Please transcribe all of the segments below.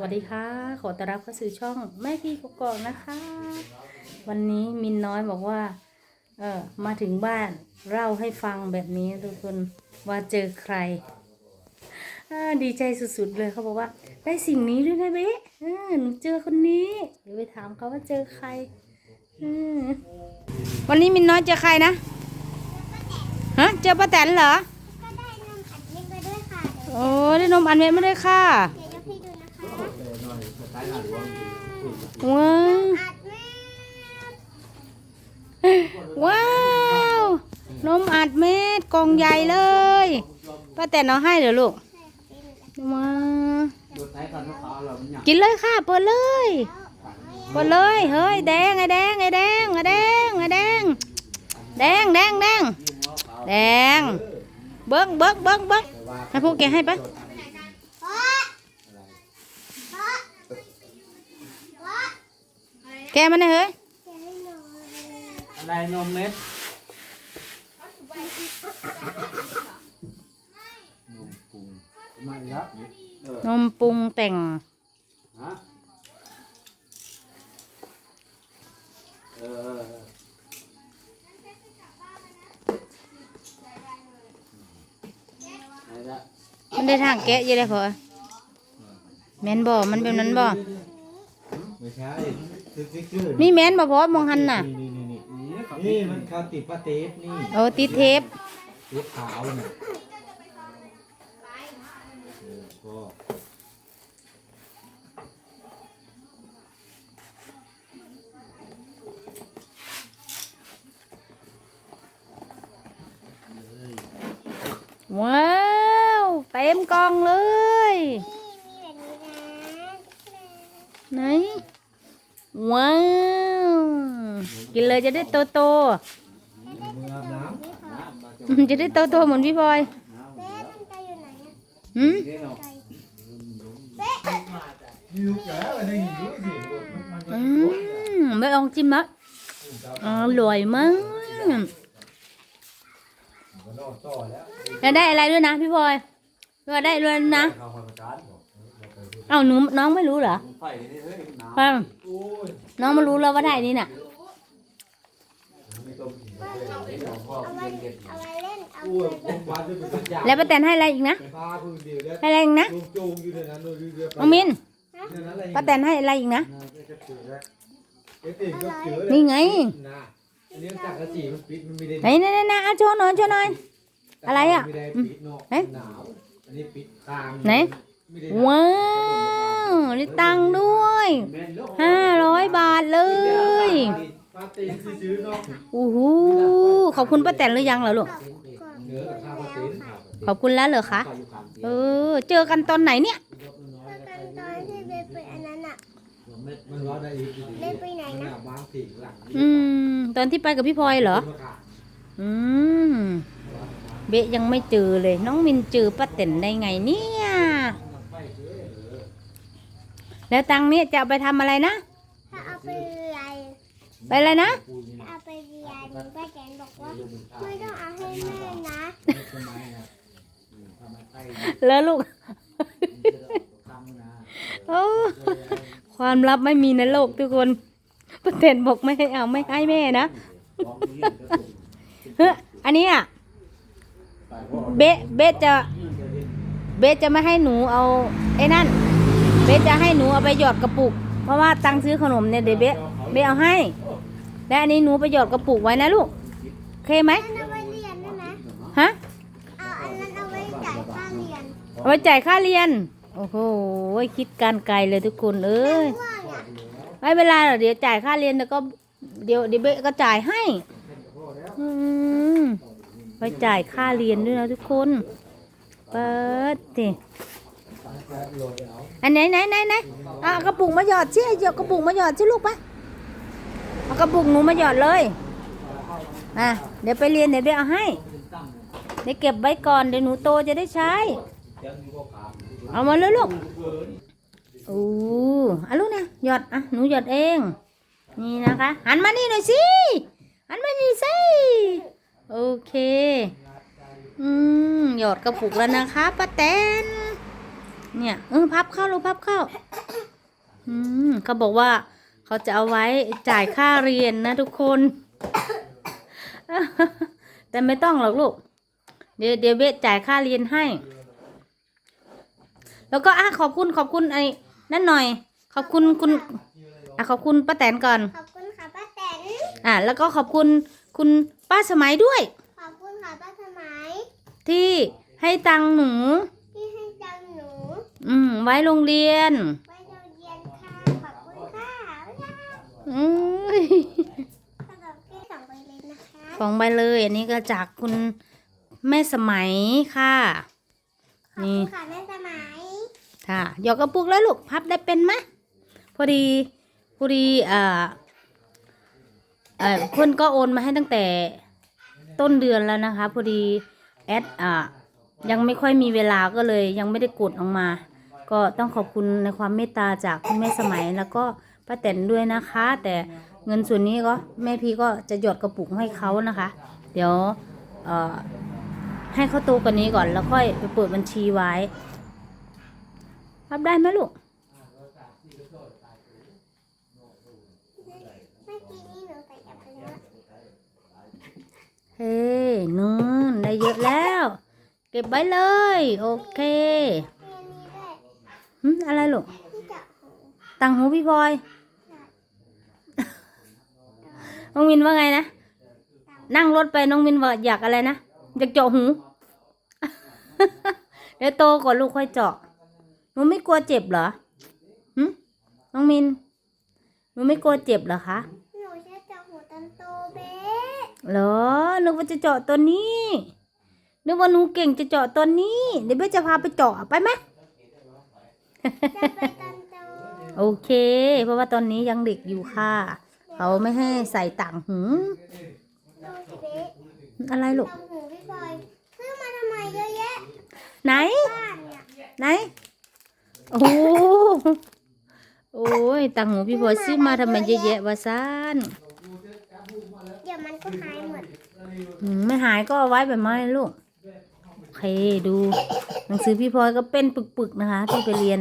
วัสดีค่ะ ขอต้อนรับเข้าสู่ช่องแม่พี่กกอกนะคะ วันนี้มินน้อยบอกว่า เออมาถึงบ้านเล่าให้ฟังแบบนี้ทุกคนว่าเจอใครอ่าดีใจสุดๆเลยเขาบอกว่าได้สิ่งนี้ด้วยนะเบ๊ะเออหนูเจอคนนี้เดี๋ยวไปถามเขาว่าเจอใครอืมวันนี้มินน้อยเจอใครนะฮะเจอป้าแตนเหรอก็ได้นมอัดเม็ดมาด้วยค่ะโอ้ได้นมอันเม็ดไม่ได้ค่ะเดี๋ยวยกให้ดูนะคะ ว้าว ว้าว นมอัดเม็ดกองใหญ่เลยป้าแต่นเอาให้เหรอลูกมากินเลยค่ะเปิดเลยเปิดเลยเฮ้ยแดงไอ้แดงไอ้แดงไอ้แดงไอ้แดงแดงแดงแดงแดงเบิ้งเบิ้งเบิ้งเบิ้งให้พวกแกให้ปะ เพราะเพราะเพราะ แกมันเลยเฮ้ยเดี๋ยวให้หนูอะไรนมเม็ดนมปรุงมาอีกแล้วเออนมปรุงแต่งฮะเออเออเออไหนละมันได้ทางแกะเยอะเลยพอแมนบ่มันเป็นนั้นบ่ไม่ใช่ซื้อซื้อ มีแมนบ่พอมองหันน่ะ นี่นี่นี่นี่นี่มันเขาติดปาเทปนี่โอ้ติดเทปเทปขาวน่ะเออก็ว้าว เต็มกล่องเลย นี่มีแบบนี้นะ ไหน ว้าว กิน เลยจะได้โตโตมืออาบน้ๆจะได้โตโตๆเหมือนพี่พลอยเบ๊ะมันจะอยู่ไหนอะหืมเดี๋ยวไก่ำหิวแล้วอันนี้หิวสิมันมันอืมไม่ลองจิ้มนะอร่อยมากมันนอนต่อแล้วแล้วได้อะไรด้วยนะพี่พลอยก็ได้ด้วยนะเข้าความการบอกเอ้าหนูน้องไม่รู้เหรอไฟนี่เฮ้ยหนาวเอ้าโอ้ยน้องมารู้แล้วว่าได้นี่น่ะไม่ต้องกิน เอาไว้เอาเล่น เอาโอ้ยผมวันะเป็นแล้วป้าแตนให้อะไรอีกนะพาพื้นเดียวแล้วให้อะไรอีกนะจูงจูงอยู่ในนั้นเลยเรือไปน้องมินในนั้นะไรป้าแตนให้อะไรอีกนะจะเจอแล้วเอ๊ะติ่งก็เจอนี่ไงนะอันนี้จากกระจีมันปิดมันไม่ได้ไหนไหนไหนอะโชว์หน่อยโชว์หน่อยอะไรอะไม่ได้ปิดเนะเอ๊ะหนไหนไม่ได้ว้าวได้ตังค์ด้วยแม่นลูกห้าร้อยบาทเลย ปาตีนซื้อๆเนาะโอ้โหขอบคุณป้าแตนหรือยังเหรอลูก เนื้อกับข้าวปาตีนขอบคุณแล้วเหรอคะไฟอยู่ข้างเดีเอยวอเจอกันตอนไหนเนี่ยกันตอนที่เบ๊ะไปอันนั้นอะมันร้อนได้อีกเบ๊ะไปไหนมันนะอะวางสิ่งหลังอืม ตอนที่ไปกับพี่พลอยเหรอ อืม เบะยังไม่เจอเลย น้องมินเจอป้าแตนได้ไงเนี่ย แล้วตังค์เนี่ยจะเอาไปทำอะไรนะ ถ้าเอาไปเรียน ไปอะไรนะถ้าเอาไปเรียนป้าแกนบอกว่าไม่ต้องเอาให้แม่นะแล้วลูกโอ้ความลับไม่มีในโลกทุกคนป้าแตนบอกไม่ให้เอาไม่ให้แม่นะเฮ้ยอันนี้อะเบะเบะจะเบสจะไม่ให้หนูเอาไอ้นั่น เบสจะให้หนูเอาไปหยอดกระปุก เพราะว่าตังค์ซื้อขนมเนี่ยเดี๋ยวเบสเบสเอาให้ และอันนี้หนูไปหยอดกระปุกไว้นะลูกโอเคไหมอันเอาไว้เรียนได้ไหมฮะเอาอันนั้นเอาไว้จ่ายค่าเรียนเอาไว้จ่ายค่าเรียน โอ้โหคิดการไกลเลยทุกคนเอ้ยว่าเนี่ยไม่เป็นไรหรอกเดี๋ยวจ่ายค่าเรียนเดี๋ยวก็เดี๋ยวเดี๋ยวเบสก็จ่ายให้อืมไปจ่ายค่าเรียนด้วยนะทุกคนเปิดดิอันไหนไหนไหนไหนเอากระปุกมาหยอดสิเอากระปุกมาหยอดสิลูกปะ เอากระปุกหนูมาหยอดเลยอะเดี๋ยวไปเรียนเดี๋ยวเบสเอาให้เดี๋ยวเก็บไว้ก่อนเดี๋ยวหนูโตจะได้ใช้ เอามาเลยลูกโอ้อะลูกเนี่ยหยอดอะหนูหยอดเอง นี่นะคะหันมานี่หน่อยสิหันมานี่สิโอเค อืมหยอดกระปุกแล้วนะคะป้าแตนเนี่ยเออพับเข้าลูกพับเข้า อืมเขาบอกว่า เขาจะเอาไว้จ่ายค่าเรียนนะทุกคน แต่ไม่ต้องหรอกลูก เดี๋ยวเดี๋ยวเบสจ่ายค่าเรียนให้ แล้วก็อะขอบคุณขอบคุณไอ้นั่นหน่อย ขอบคุณคุณอะขอบคุณป้าแตนก่อน ขอบคุณค่ะป้าแตน อะแล้วก็ขอบคุณคุณป้าสมัยด้วย ขอบคุณค่ะป้าสมัย ที่ให้ตังค์หนู ที่ให้จังหนู อืมไว้โรงเรียน สำหรับที่สองไปเลยนะคะสองใบเลย อันนี้ก็จากคุณแม่สมัยค่ะขอบคุณค่ะแม่สมัย ค่ะหยอกกระปุกแล้วลูกพับได้เป็นไหมพอดีพอดีเอ่อเอ่อเพื่อนก็โอนมาให้ตั้งแต่ต้นเดือนแล้วนะคะ พอดีแอดอ่ายังไม่ค่อยมีเวลาก็เลย ยังไม่ได้กดออกมา ก็ต้องขอบคุณในความเมตตาจากคุณแม่สมัยแล้วก็ ป้าแตนด้วยนะคะ แต่เงินส่วนนี้ก็แม่พี่ก็จะหยอดกระปุกให้เขานะคะ เดี๋ยวเอ่อให้เขาโตกว่านี้ก่อนแล้วค่อยไปเปิดบัญชีไว้รับได้ไหมลูกเมื่อกี้นี่หนูใส่กับเนื้อเฮ้นู่นได้เยอะแล้ว เก็บไว้เลย โอเคมีอันนี้ด้วยหึอะไรลูกที่เจาะหูตังหูพี่พลอย น้องมินว่าไงนะ นั่งรถไปน้องมินว่าอยากอะไรนะ อยากเจาะหู เดี๋ยวโตก่อนลูกค่อยเจาะ หนูไม่กลัวเจ็บเหรอหึน้องมิน หนูไม่กลัวเจ็บเหรอคะ หนูจะเจาะหูตอนโตเบ๊เหรอ นึกว่าจะเจาะตัวนี้ นึกว่าหนูเก่งจะเจาะตัวนี้ เดี๋ยวเบสจะพาไปเจาะไปไหมจะไปตอนโต โอเค เพราะว่าตอนนี้ยังเด็กอยู่ค่ะ เขาไม่ให้ใส่ต่างหูดูสิเบ๊อะไรลูกตองหูพี่บอยซื้อมาทำไมเยอะแยะไหน บ้านเนี่ยไหน โอ้โหโอ้ยต่างหูพี่บอยซื้อมาทำไมเยอะแยะวะซานเดี๋ยวมันก็หายหมดอืมไม่หายก็เอาไว้แบบนี้ลูกโอเคดู หนังสือพี่พลอยก็เป็นปึกๆนะคะที่ไปเรียน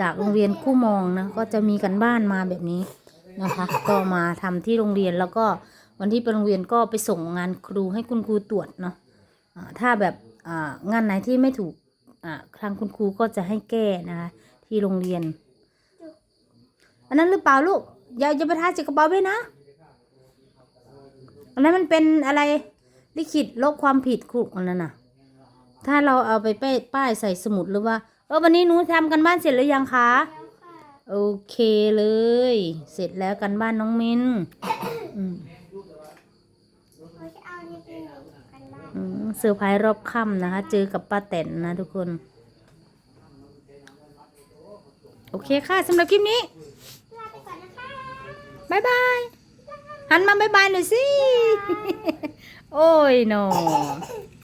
จากโรงเรียนคู่มองนะก็จะมีกันบ้านมาแบบนี้ นะคะ ก็มาทำที่โรงเรียนแล้วก็วันที่ไปโรงเรียนก็ไปส่งงานครูให้คุณครูตรวจเนาะถ้าแบบงานไหนที่ไม่ถูกอ่าทางคุณครูก็จะให้แก้นะคะที่โรงเรียน อันนั้นหรือเปล่าลูกอย่าอย่าไปทาจิกกระเป๋าด้วยนะ อันนั้นมันเป็นอะไรลิขิตลบความผิดครูอันนั้นน่ะ ถ้าเราเอาไปป้ายป้ายใส่สมุดหรือว่าเออวันนี้หนูทำกันบ้านเสร็จหรือยังคะ โอเคเลย เสร็จแล้วกันบ้านน้องมินเซอร์ไพรส์รอบค่ำนะคะ เจอกับป้าแตนนะทุกคน โอเคค่ะสำหรับคลิปนี้ลาไปก่อนนะคะบายบายหันมาบายบายหน่อยสิ โอ้ยโน